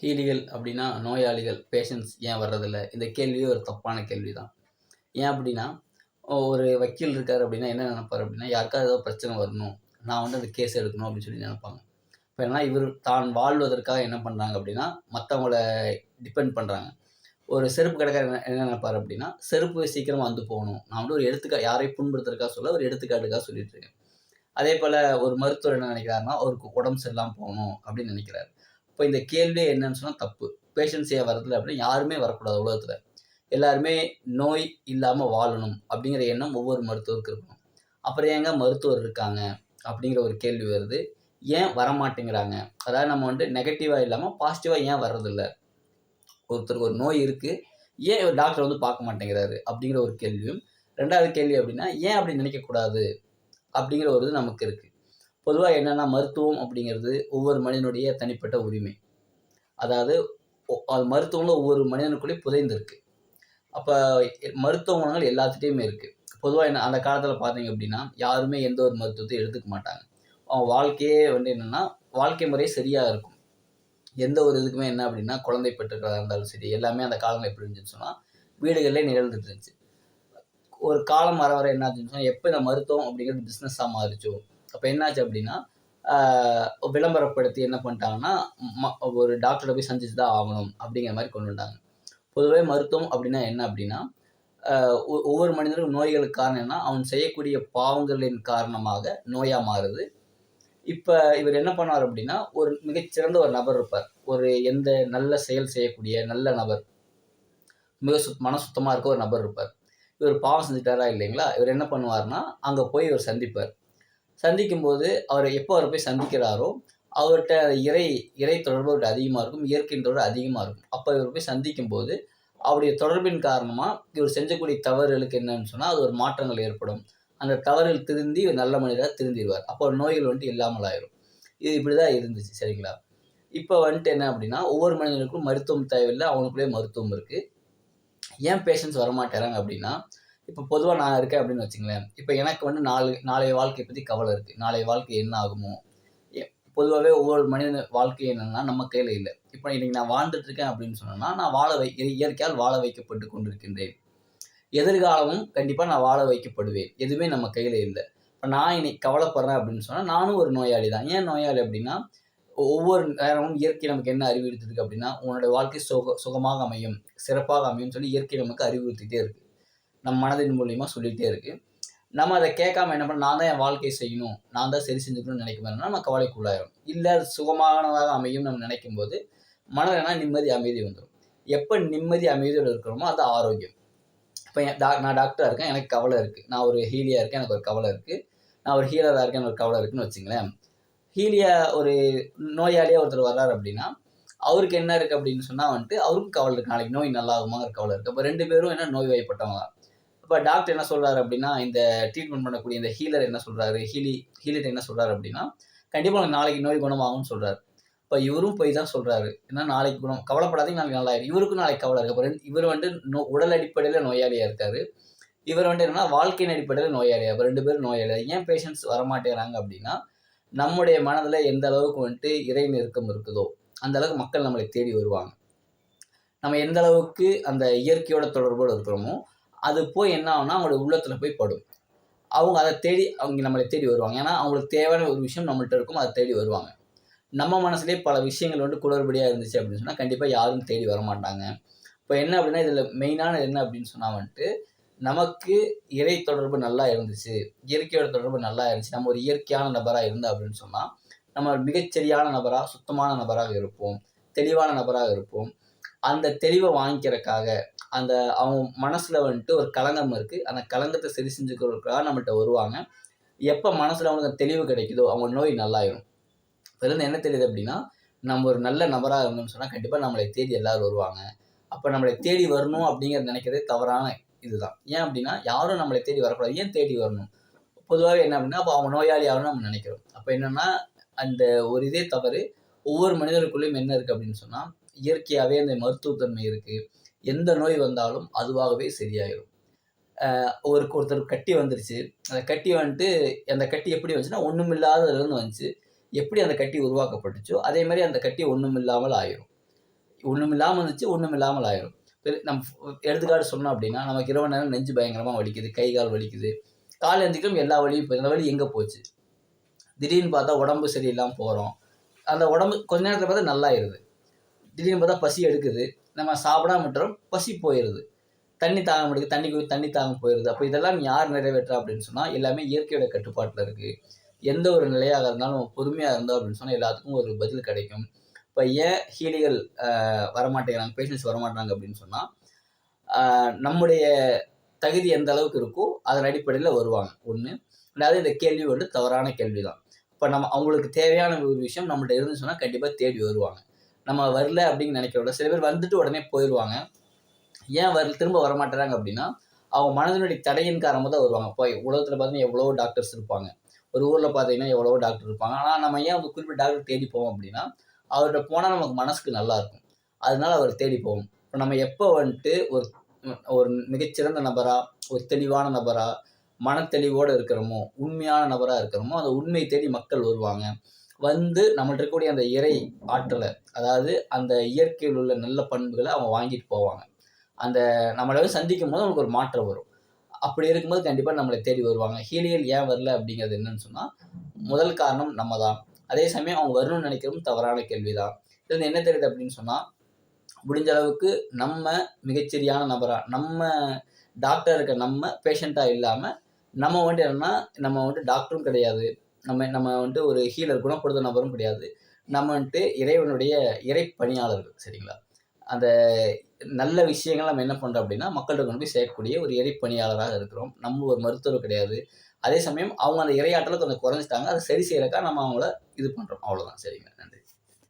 ஹீலிகள் அப்படின்னா நோயாளிகள் பேஷண்ட்ஸ் ஏன் வர்றதில்ல? இந்த கேள்வியே ஒரு தப்பான கேள்வி தான் ஏன் அப்படின்னா ஒரு வக்கீல் இருக்கார் அப்படின்னா என்ன நினைப்பார் அப்படின்னா யாருக்காவது ஏதோ பிரச்சனை வரணும். நான் வந்து அந்த கேஸ் எடுக்கணும் அப்படின்னு சொல்லி நினைப்பாங்க. இப்போ என்ன இவர் தான் வாழ்வதற்காக என்ன பண்ணுறாங்க அப்படின்னா மற்றவங்கள டிபெண்ட் பண்ணுறாங்க ஒரு செருப்பு கடைக்காரர் என்ன என்ன நினைப்பார் அப்படின்னா செருப்பு சீக்கிரமாக வந்து போகணும். நான் வந்து ஒரு எடுத்துக்கா யாரையும் புண்படுத்துறதுக்காக சொல்ல ஒரு எடுத்துக்காட்டுக்காக சொல்லிட்டு இருக்கேன். அதே போல் ஒரு மருத்துவர் என்ன நினைக்கிறாருன்னா அவருக்கு உடம்பு சரியில்லாமல் போகணும் அப்படின்னு நினைக்கிறாரு. இப்போ இந்த கேள்வியே என்னன்னு சொன்னால் தப்பு. பேஷண்ட்ஸ் ஏன் வரதில்லை அப்படின்னு யாருமே வரக்கூடாது உலகத்தில். எல்லாருமே நோய் இல்லாமல் வாழணும் அப்படிங்கிற எண்ணம் ஒவ்வொரு மருத்துவருக்கு இருக்கணும். அப்புறம் ஏங்க மருத்துவர் இருக்காங்க அப்படிங்கிற ஒரு கேள்வி வருது. ஏன் வரமாட்டேங்கிறாங்க? அதாவது நம்ம வந்து நெகட்டிவாக இல்லாமல் பாசிட்டிவாக ஏன் வர்றதில்ல? ஒருத்தருக்கு ஒரு நோய் இருக்குது ஏன் ஒரு டாக்டர் வந்து பார்க்க மாட்டேங்கிறாரு அப்படிங்கிற ஒரு கேள்வியும். ரெண்டாவது கேள்வி அப்படின்னா ஏன் அப்படி நினைக்கக்கூடாது? அப்படிங்கிற ஒரு இது நமக்கு இருக்குது பொதுவாக என்னென்னா மருத்துவம் அப்படிங்கிறது ஒவ்வொரு மனிதனுடைய தனிப்பட்ட உரிமை. அதாவது அது மருத்துவம்ல ஒவ்வொரு மனிதனுக்குள்ளே புதைந்திருக்கு. அப்போ மருத்துவ குணங்கள் எல்லாத்துட்டையுமே இருக்குது பொதுவாக என்ன அந்த காலத்தில் பார்த்தீங்க அப்படின்னா யாருமே எந்த ஒரு மருத்துவத்தையும் எடுத்துக்க மாட்டாங்க. அவங்க வாழ்க்கையே வந்து என்னென்னா வாழ்க்கை முறை சரியாக இருக்கும். எந்த ஒரு இதுக்குமே என்ன அப்படின்னா குழந்தை பெற்றுக்கிறதா இருந்தாலும் சரி எல்லாமே அந்த காலங்கள் எப்படி இருந்துச்சுன்னு சொன்னால் வீடுகளிலே நிகழ்ந்துட்டு இருந்துச்சு. ஒரு காலம் வர வர என்ன ஆச்சுன்னு சொன்னால் எப்போ இந்த மருத்துவம் அப்படிங்கிறது பிஸ்னஸாக மாறிச்சோ அப்போ என்னாச்சு அப்படின்னா விளம்பரப்படுத்தி என்ன பண்ணிட்டாங்கன்னா ம- ஒரு டாக்டரை போய் சந்திச்சு தான் ஆகணும் அப்படிங்கிற மாதிரி கொண்டு வந்தாங்க. பொதுவே மருத்துவம் அப்படின்னா என்ன அப்படின்னா ஒவ்வொரு மனிதனுக்கும் நோய்களுக்கு காரணம் என்ன அவன் செய்யக்கூடிய பாவங்களின் காரணமாக நோயாக மாறுது. இப்போ இவர் என்ன பண்ணார் அப்படின்னா ஒரு மிகச்சிறந்த ஒரு நபர் இருப்பார். ஒரு எந்த நல்ல செயல் செய்யக்கூடிய நல்ல நபர். மிக சுத் மன சுத்தமாக இருக்க ஒரு நபர் இருப்பார். இவர் பாவம் செஞ்சுட்டாரா இல்லைங்களா? இவர் என்ன பண்ணுவார்னா அங்கே போய் இவர் சந்திப்பார். சந்திக்கும் போது அவர் எப்போ அவர் போய் சந்திக்கிறாரோ அவர்கிட்ட இறை இறை தொடர்பு அதிகமாக இருக்கும் இயற்கையின் தொடர்பு அதிகமாக இருக்கும். அப்போ இவர் போய் சந்திக்கும் போது அவருடைய தொடர்பின் காரணமாக இவர் செஞ்சக்கூடிய தவறுகளுக்கு என்னன்னு சொன்னால் அது ஒரு மாற்றங்கள் ஏற்படும். அந்த தவறுகள் திருந்தி நல்ல மனிதராக திருந்திடுவார். அப்போ நோய்கள் வந்துட்டு இல்லாமல் ஆயிரும். இது இப்படி தான் இருந்துச்சு சரிங்களா? இப்போ வந்துட்டு என்ன அப்படின்னா ஒவ்வொரு மனிதனுக்கும் மருத்துவம் தேவையில்லை அவனுக்குள்ளேயே மருத்துவம் இருக்குது ஏன் பேஷண்ட்ஸ் வரமாட்டேறாங்க அப்படின்னா இப்போ பொதுவாக நான் இருக்கேன் அப்படின்னு வச்சுங்களேன் இப்போ எனக்கு வந்து நாலு நாளைய வாழ்க்கையை பற்றி கவலை இருக்குது நாளைய வாழ்க்கை என்ன ஆகுமோ? பொதுவாகவே ஒவ்வொரு மனிதன வாழ்க்கை என்னென்னா நம்ம கையில் இல்லை. இப்போ இன்னைக்கு நான் வாழ்ந்துட்டு இருக்கேன் அப்படின்னு சொன்னேன்னா நான் வாழ வை இயற்கையால் வாழ வைக்கப்பட்டு கொண்டிருக்கின்றேன். எதிர்காலமும் கண்டிப்பாக நான் வாழ வைக்கப்படுவேன். எதுவுமே நம்ம கையில் இல்லை. இப்போ நான் இன்னைக்கு கவலைப்படுறேன் அப்படின்னு சொன்னால் நானும் ஒரு நோயாளி தான். ஏன் நோயாளி அப்படின்னா ஒவ்வொரு நேரமும் இயற்கை நமக்கு என்ன அறிவுறுத்திருக்கு அப்படின்னா உன்னோட வாழ்க்கை சுக சுகமாக அமையும் சிறப்பாக அமையும்னு சொல்லி இயற்கை நமக்கு அறிவுறுத்திட்டே இருக்கு. நம்ம மனதின் மூலியமாக சொல்லிகிட்டே இருக்குது நம்ம அதை கேட்காம என்ன பண்ண நான் தான் என் வாழ்க்கையை செய்யணும் நான் தான் சரி செஞ்சுக்கணும்னு நினைக்கும் போது நம்ம கவலைக்குள்ளாயிரும் இல்லை அது சுகமானதாக அமையும் நம்ம நினைக்கும் போது மனதில்னா என்ன நிம்மதி அமைதி வந்துடும் எப்போ நிம்மதி அமைதியோடு இருக்கிறோமோ அது ஆரோக்கியம். இப்போ என் டா நான் டாக்டராக இருக்கேன் எனக்கு கவலை இருக்குது நான் ஒரு ஹீலியாக இருக்கேன் எனக்கு ஒரு கவலை இருக்குது நான் ஒரு ஹீலராக இருக்கேன் எனக்கு ஒரு கவலை இருக்குன்னு வச்சுங்களேன். ஹீலியா ஒரு நோயாளியாக ஒருத்தர் வர்றாரு அப்படின்னா அவருக்கு என்ன இருக்குது அப்படின்னு சொன்னால் வந்துட்டு அவருக்கும் கவலை இருக்குது நாளைக்கு நோய் நல்லாகுமாங்கிற கவலை இருக்குது அப்போ ரெண்டு பேரும் என்ன நோய் வாய்ப்பட்டவங்க இப்போ டாக்டர் என்ன சொல்கிறாரு அப்படின்னா இந்த ட்ரீட்மெண்ட் பண்ணக்கூடிய இந்த ஹீலர் என்ன சொல்கிறாரு ஹீலி ஹீலர் என்ன சொல்கிறாரு அப்படின்னா கண்டிப்பாக உனக்கு நாளைக்கு நோய் குணமாகும்னு சொல்கிறாரு இப்போ இவரும் போய் தான் சொல்கிறாரு ஏன்னா நாளைக்கு குணம் கவலைப்படாதீங்க நாளைக்கு நல்லாயிரு இவருக்கும் நாளைக்கு கவலை இருக்குது அப்புறம் இவர் வந்து நோ உடல் அடிப்படையில் நோயாளியாக இருக்காரு. இவர் வந்து என்னன்னா வாழ்க்கையின் அடிப்படையில் நோயாளியாக அப்போ ரெண்டு பேரும் நோயாளியாக ஏன் பேஷண்ட்ஸ் வரமாட்டேறாங்க அப்படின்னா நம்முடைய மனதில் எந்த அளவுக்கு வந்துட்டு இறை நெருக்கம் இருக்குதோ அந்த அளவுக்கு மக்கள் நம்மளை தேடி வருவாங்க. நம்ம எந்த அளவுக்கு அந்த இயற்கையோட தொடர்போடு இருக்கிறோமோ அது போய் என்ன ஆகும்னா அவங்களோட உள்ளத்தில் போய் படும். அவங்க அதை தேடி அவங்க நம்மளை தேடி வருவாங்க. ஏன்னா அவங்களுக்கு தேவையான ஒரு விஷயம் நம்மள்ட்ட இருக்கும் அதை தேடி வருவாங்க. நம்ம மனசுலேயே பல விஷயங்கள் வந்து குளறுபடியாக இருந்துச்சு அப்படின்னு சொன்னால் கண்டிப்பாக யாரும் தேடி வர மாட்டாங்க இப்போ என்ன அப்படின்னா இதில் மெயினான என்ன அப்படின்னு சொன்னால் வந்துட்டு நமக்கு இறை தொடர்பு நல்லா இருந்துச்சு இயற்கையோட தொடர்பு நல்லா இருந்துச்சு நம்ம ஒரு இயற்கையான நபராக இருந்தா அப்படின்னு சொன்னால் நம்ம மிகச்சரியான நபராக சுத்தமான நபராக இருப்போம் தெளிவான நபராக இருப்போம். அந்த தெளிவை வாங்கிக்கிறக்காக அந்த அவங்க மனசில் வந்துட்டு ஒரு களங்கம் இருக்குது அந்த களங்கத்தை சரி செஞ்சுக்கிறதுக்காக நம்மள்கிட்ட வருவாங்க. எப்போ மனசில் அவங்களுக்கு தெளிவு கிடைக்குதோ அவங்க நோய் நல்லாயிடும் இதுலேருந்து என்ன தெரியுது அப்படின்னா நம்ம ஒரு நல்ல நபராக இருந்தோம்னு சொன்னால் கண்டிப்பாக நம்மளை தேடி எல்லாரும் வருவாங்க. அப்போ நம்மளை தேடி வரணும் அப்படிங்கிறது நினைக்கிறதே தவறான இதுதான். ஏன் அப்படின்னா யாரும் நம்மளை தேடி வரக்கூடாது. ஏன் தேடி வரணும்? பொதுவாகவே என்ன அப்படின்னா அப்போ அவங்க நோயாளி யாரும் நம்ம நினைக்கிறோம். அப்போ என்னென்னா அந்த ஒரு இதே தவறு ஒவ்வொரு மனிதருக்குள்ளேயும் என்ன இருக்குது அப்படின்னு சொன்னால் இயற்கையாகவே அந்த மருத்துவத்தன்மை இருக்குது எந்த நோய் வந்தாலும் அதுவாகவே சரியாயிடும் ஒரு ஒருத்தர் கட்டி வந்துருச்சு. அந்த கட்டி வந்துட்டு அந்த கட்டி எப்படி வந்துச்சுன்னா ஒன்றும் இல்லாததுலேருந்து வந்துச்சு. எப்படி அந்த கட்டி உருவாக்கப்பட்டுச்சோ அதே மாதிரி அந்த கட்டி ஒன்றும் இல்லாமல் ஆயிரும். ஒன்றும் இல்லாமல் இருந்துச்சு ஒன்றும் இல்லாமல் ஆயிரும் நம்ம எடுத்துக்காட்டு சொன்னோம் அப்படின்னா நமக்கு இரவு நேரம் நெஞ்சு பயங்கரமாக வலிக்குது கை கால் வலிக்குது. கால் எந்திரிக்கும் எல்லா வழியும் போய் அந்த வழி எங்கே போச்சு? திடீர்னு பார்த்தா உடம்பு சரியில்லாமல் போகிறோம் அந்த உடம்பு கொஞ்ச நேரத்தில் பார்த்தா நல்லாயிருது. திடீர்னு பார்த்தா பசி எடுக்குது. நம்ம சாப்பிடாம விட்டுறோம் பசி போயிடுது. தண்ணி தாங்க முடியுது தண்ணி குடி தண்ணி தாங்க போயிடுது. அப்போ இதெல்லாம் யார் நிறைவேற்றா அப்படின்னு சொன்னால் எல்லாமே இயற்கையோட கட்டுப்பாட்டில் இருக்குது எந்த ஒரு நிலையாக இருந்தாலும் பொறுமையாக இருந்தோம் அப்படின்னு சொன்னால் எல்லாத்துக்கும் ஒரு பதில் கிடைக்கும். இப்போ ஏன் ஹீலிகள் வரமாட்டேங்கிறாங்க பேஷண்ட்ஸ் வரமாட்டாங்க அப்படின்னு சொன்னால் நம்முடைய தகுதி எந்த அளவுக்கு இருக்கோ அதன் அடிப்படையில் வருவாங்க. ஒன்று ரெண்டாவது இந்த கேள்வி வந்து தவறான கேள்வி தான் இப்போ நம்ம அவங்களுக்கு தேவையான ஒரு விஷயம் நம்மள்ட்ட இருந்து சொன்னால் கண்டிப்பாக தேடி வருவாங்க. நம்ம வரல அப்படின்னு நினைக்கிறோட சில பேர் வந்துட்டு உடனே போயிடுவாங்க ஏன் வர திரும்ப வரமாட்டுறாங்க அப்படின்னா அவங்க மனதினுடைய தடையின் காரணமாக தான் வருவாங்க. போய் உலகத்தில் பார்த்தீங்கன்னா எவ்வளவோ டாக்டர்ஸ் இருப்பாங்க. ஒரு ஊரில் பார்த்தீங்கன்னா எவ்வளவோ டாக்டர் இருப்பாங்க. ஆனால் நம்ம ஏன் ஒரு குறிப்பிட்ட டாக்டர் தேடி போவோம் அப்படின்னா அவர்கிட்ட போனால் நமக்கு மனசுக்கு நல்லா இருக்கும். அதனால அவர் தேடி போவோம். இப்போ நம்ம எப்போ வந்துட்டு ஒரு ஒரு மிகச்சிறந்த நபராக ஒரு தெளிவான நபரா மனத்தெளிவோடு இருக்கிறோமோ உண்மையான நபராக இருக்கிறோமோ அந்த உண்மையை தேடி மக்கள் வருவாங்க. வந்து நம்மள்ட்ட இருக்கக்கூடிய அந்த இறை ஆற்றலை அதாவது அந்த இயற்கையில் உள்ள நல்ல பண்புகளை அவங்க வாங்கிட்டு போவாங்க. அந்த நம்மளை வந்து சந்திக்கும் போது அவங்களுக்கு ஒரு மாற்றம் வரும். அப்படி இருக்கும்போது கண்டிப்பாக நம்மளை தேடி வருவாங்க. ஹீலியல் ஏன் வரல அப்படிங்கிறது என்னன்னு சொன்னால் முதல் காரணம் நம்ம தான் அதே சமயம் அவங்க வரணும்னு நினைக்கிறதும் தவறான கேள்வி தான் இது வந்து என்ன தெரியுது அப்படின்னு சொன்னால் முடிஞ்ச அளவுக்கு நம்ம மிகச்சரியான நபராக நம்ம டாக்டர் இருக்க நம்ம பேஷண்ட்டாக இல்லாமல் நம்ம வந்துட்டு என்னன்னா நம்ம வந்துட்டு டாக்டரும் கிடையாது. நம்ம நம்ம வந்துட்டு ஒரு ஹீலர் குணப்படுத்த நபரும் கிடையாது. நம்ம வந்துட்டு இறைவனுடைய இறை பணியாளர்கள் சரிங்களா? அந்த நல்ல விஷயங்கள் நம்ம என்ன பண்ணுறோம் அப்படின்னா மக்கள்கிட்ட கொண்டு போய் சேர்க்கக்கூடிய ஒரு இறை பணியாளராக இருக்கிறோம். நம்ம ஒரு மருத்துவர் கிடையாது. அதே சமயம் அவங்க அந்த இறையாற்றலை கொஞ்சம் குறைஞ்சிட்டாங்க. அதை சரி செய்யறக்கா நம்ம அவங்கள இது பண்ணுறோம் அவ்வளோதான் சரிங்களா? நன்றி.